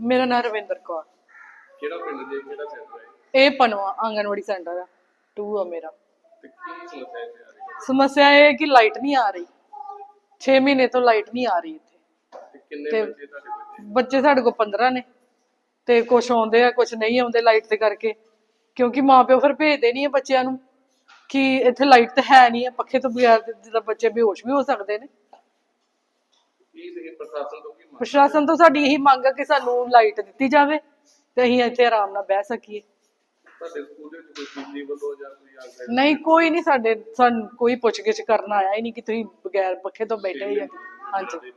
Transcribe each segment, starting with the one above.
ਮੇਰਾ ਨਾਮ ਰਵਿੰਦਰ ਕੌਰ। ਕਿਹੜਾ ਪਿੰਡ ਦੇ ਕਿਹੜਾ ਸੈਂਟਰ ਹੈ? ਇਹ ਪਨਵਾ ਆਂਗਨਵਾੜੀ ਸੈਂਟਰ ਆ। 2 ਆ ਮੇਰਾ। ਤੇ ਕੀ ਸਮੱਸਿਆ ਇੱਥੇ ਆ ਰਹੀ ਹੈ? ਸਮੱਸਿਆ ਇਹ ਹੈ ਕਿ ਲਾਈਟ ਨਹੀਂ ਆ ਰਹੀ। 6 ਮਹੀਨੇ ਤੋਂ ਲਾਈਟ ਨਹੀਂ ਆ ਰਹੀ ਇੱਥੇ। ਤੇ ਕਿੰਨੇ ਤੇ- ਬੱਚੇ ਤੁਹਾਡੇ ਬੱਚੇ? ਬੱਚੇ ਸਾਡੇ ਕੋਲ 15 ਨੇ। ਤੇ ਕੁਝ ਆਉਂਦੇ ਆ ਕੁਝ ਨਹੀਂ ਆਉਂਦੇ ਲਾਈਟ ਦੇ ਕਰਕੇ। ਕਿਉਂਕਿ ਮਾਪਿਓ ਫਿਰ ਭੇਜਦੇ ਨਹੀਂ ਆ ਬੱਚਿਆਂ ਨੂੰ ਕਿ ਇੱਥੇ ਲਾਈਟ ਤਾਂ ਹੈ ਨਹੀਂ ਹੈ ਪੱਖੇ ਤੋਂ ਬਗੈਰ ਤੇ ਜਿੱਦਾਂ ਬੱਚੇ ਬੇਹੋਸ਼ ਵੀ ਹੋ ਸਕਦੇ ਨੇ। ਕੀ ਤੁਸੀਂ ਪ੍ਰਸ਼ਾਸਨ ਤੋਂ ਕੀ ਮੰਗ ਪ੍ਰਸ਼ਾਸਨ ਤੋਂ ਸਾਡੀ ਇਹੀ ਮੰਗ ਹੈ ਕਿ ਸਾਨੂੰ ਲਾਈਟ ਦਿੱਤੀ ਜਾਵੇ ਤੇ ਅਸੀਂ ਇੱਥੇ ਆਰਾਮ ਨਾਲ ਬਹਿ ਸਕੀਏ। ਤੁਹਾਡੇ ਸਕੂਲ ਦੇ ਵਿੱਚ ਕੋਈ ਬਿਜਲੀ ਵੱਲੋਂ ਜਾਂ ਕੋਈ ਆਗਿਆ ਨਹੀਂ ਕੋਈ ਨਹੀਂ ਸਾਡੇ ਸਾਨੂੰ ਕੋਈ ਪੁੱਛਗਿੱਛ ਕਰਨ ਆਇਆ ਹੀ ਨਹੀਂ ਕਿ ਤੁਸੀਂ ਬਗੈਰ ਪੱਖੇ ਤੋਂ ਬੈਠੇ ਹੀ। ਆ ਹਾਂਜੀ।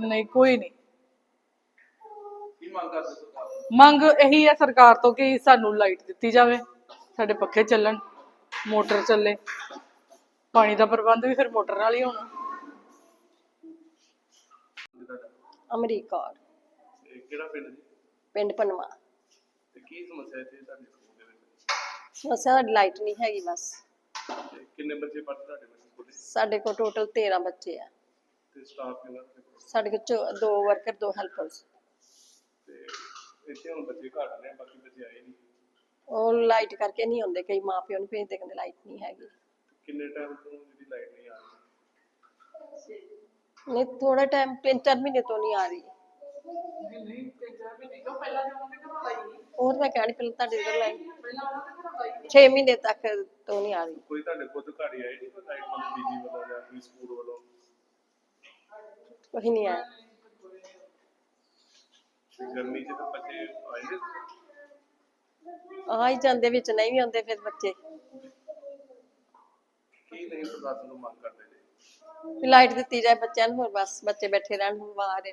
ਨਹੀਂ ਕੋਈ ਨਹੀਂ। ਕੀ ਮੰਗ ਕਰਦੇ ਸਰਕਾਰ ਤੋਂ? ਮੰਗ ਇਹੀ ਹੈ ਸਰਕਾਰ ਤੋਂ ਕਿ ਸਾਨੂੰ ਲਾਈਟ ਦਿੱਤੀ ਜਾਵੇ ਸਾਡੇ ਪੱਖੇ ਚੱਲਣ ਮੋਟਰ ਚੱਲੇ। ਪਾਣੀ ਦਾ ਪ੍ਰਬੰਧ ਵੀ ਫਿਰ ਮੋਟਰ ਨਾਲ ਹੀ ਹੋਣਾ ਜੀ ਤੁਹਾਡਾ ਅਮਰੀਕ। ਕੌਰ ਕਿਹੜਾ ਪਿੰਡ ਜੀ? ਪਿੰਡ ਪਨਵਾ। ਤੇ ਕੀ ਸਮੱਸਿਆ ਇੱਥੇ ਤੁਹਾਡੇ ਸਕੂਲ ਦੇ ਵਿੱਚ? ਸਮੱਸਿਆ ਸਾਡੀ ਲਾਈਟ ਨਹੀਂ ਹੈਗੀ ਬਸ। ਤੇ ਕਿੰਨੇ ਬੱਚੇ ਪੜ੍ਹਦੇ ਤੁਹਾਡੇ ਬੱਚੇ ਸਕੂਲ ਦੇ? ਸਾਡੇ ਕੋਲ ਟੋਟਲ 13 ਬੱਚੇ ਆ। ਤੇ ਸਟਾਫ ਕਿੰਨਾ ਤੁਹਾਡੇ ਕੋਲ? ਸਾਡੇ ਕੋਲ ਚੋ- ਦੋ ਵਰਕਰ ਦੋ ਹੈਲਪਰਸ ਤੇ ਇੱਥੇ ਹੁਣ ਬੱਚੇ ਘੱਟ ਨੇ ਬਾਕੀ ਬੱਚੇ ਆਏ ਨਹੀਂ। ਉਹ ਲਾਈਟ ਕਰਕੇ ਨਹੀਂ ਆਉਂਦੇ ਕਈ ਮਾਪਿਓ ਨੂੰ ਭੇਜਦੇ ਕਹਿੰਦੇ ਲਾਈਟ ਨਹੀਂ ਹੈਗੀ। ਕਿੰਨੇ ਟਾਈਮ ਤੋਂ ਜਿਹੜੀ ਲਾਈਟ ਨਹੀਂ ਨਹੀਂ ਥੋੜਾ ਟਾਈਮ ਤਿੰਨ ਚਾਰ ਮਹੀਨੇ ਤੋਂ ਨਹੀਂ ਆ ਰਹੀ। ਹੋਰ ਮੈਂ ਕਹਿਣੀ ਪਹਿਲਾਂ ਤੁਹਾਡੇ ਇਧਰ ਲਾਈਨ 6 ਮਹੀਨੇ ਤੱਕ ਤੋਂ ਨਹੀਂ ਆ ਰਹੀ। ਕੋਈ ਤੁਹਾਡੇ ਖੁਦ ਘਰ ਹੀ ਆਏ ਨਹੀਂ ਕੋਈ ਲਾਈਟ ਵਾਲੇ ਬੀਜੀ ਵੱਲੋਂ ਜਾਂ ਕੋਈ ਸਕੂਲ ਵੱਲੋਂ? ਕੋਈ ਨਹੀਂ ਆਇਆ। ਤੇ ਗਰਮੀ 'ਚ ਤਾਂ ਬੱਚੇ ਆਏ ਨੇ? ਆ ਹੀ ਜਾਂਦੇ ਵਿੱਚ ਨਹੀਂ ਵੀ ਆਉਂਦੇ ਫਿਰ ਬੱਚੇ। ਕੀ ਨਹੀਂ ਪ੍ਰਸ਼ਾਸਨ ਨੂੰ ਮੰਗ ਕਰਦੇ ਨੇ ਲਾਈਟ ਦਿੱਤੀ ਜਾਏ ਬੱਚਿਆਂ ਨੂੰ ਹੋਰ ਬਸ ਬੱਚੇ ਬੈਠੇ ਰਹਿਣ ਬਾਹਰ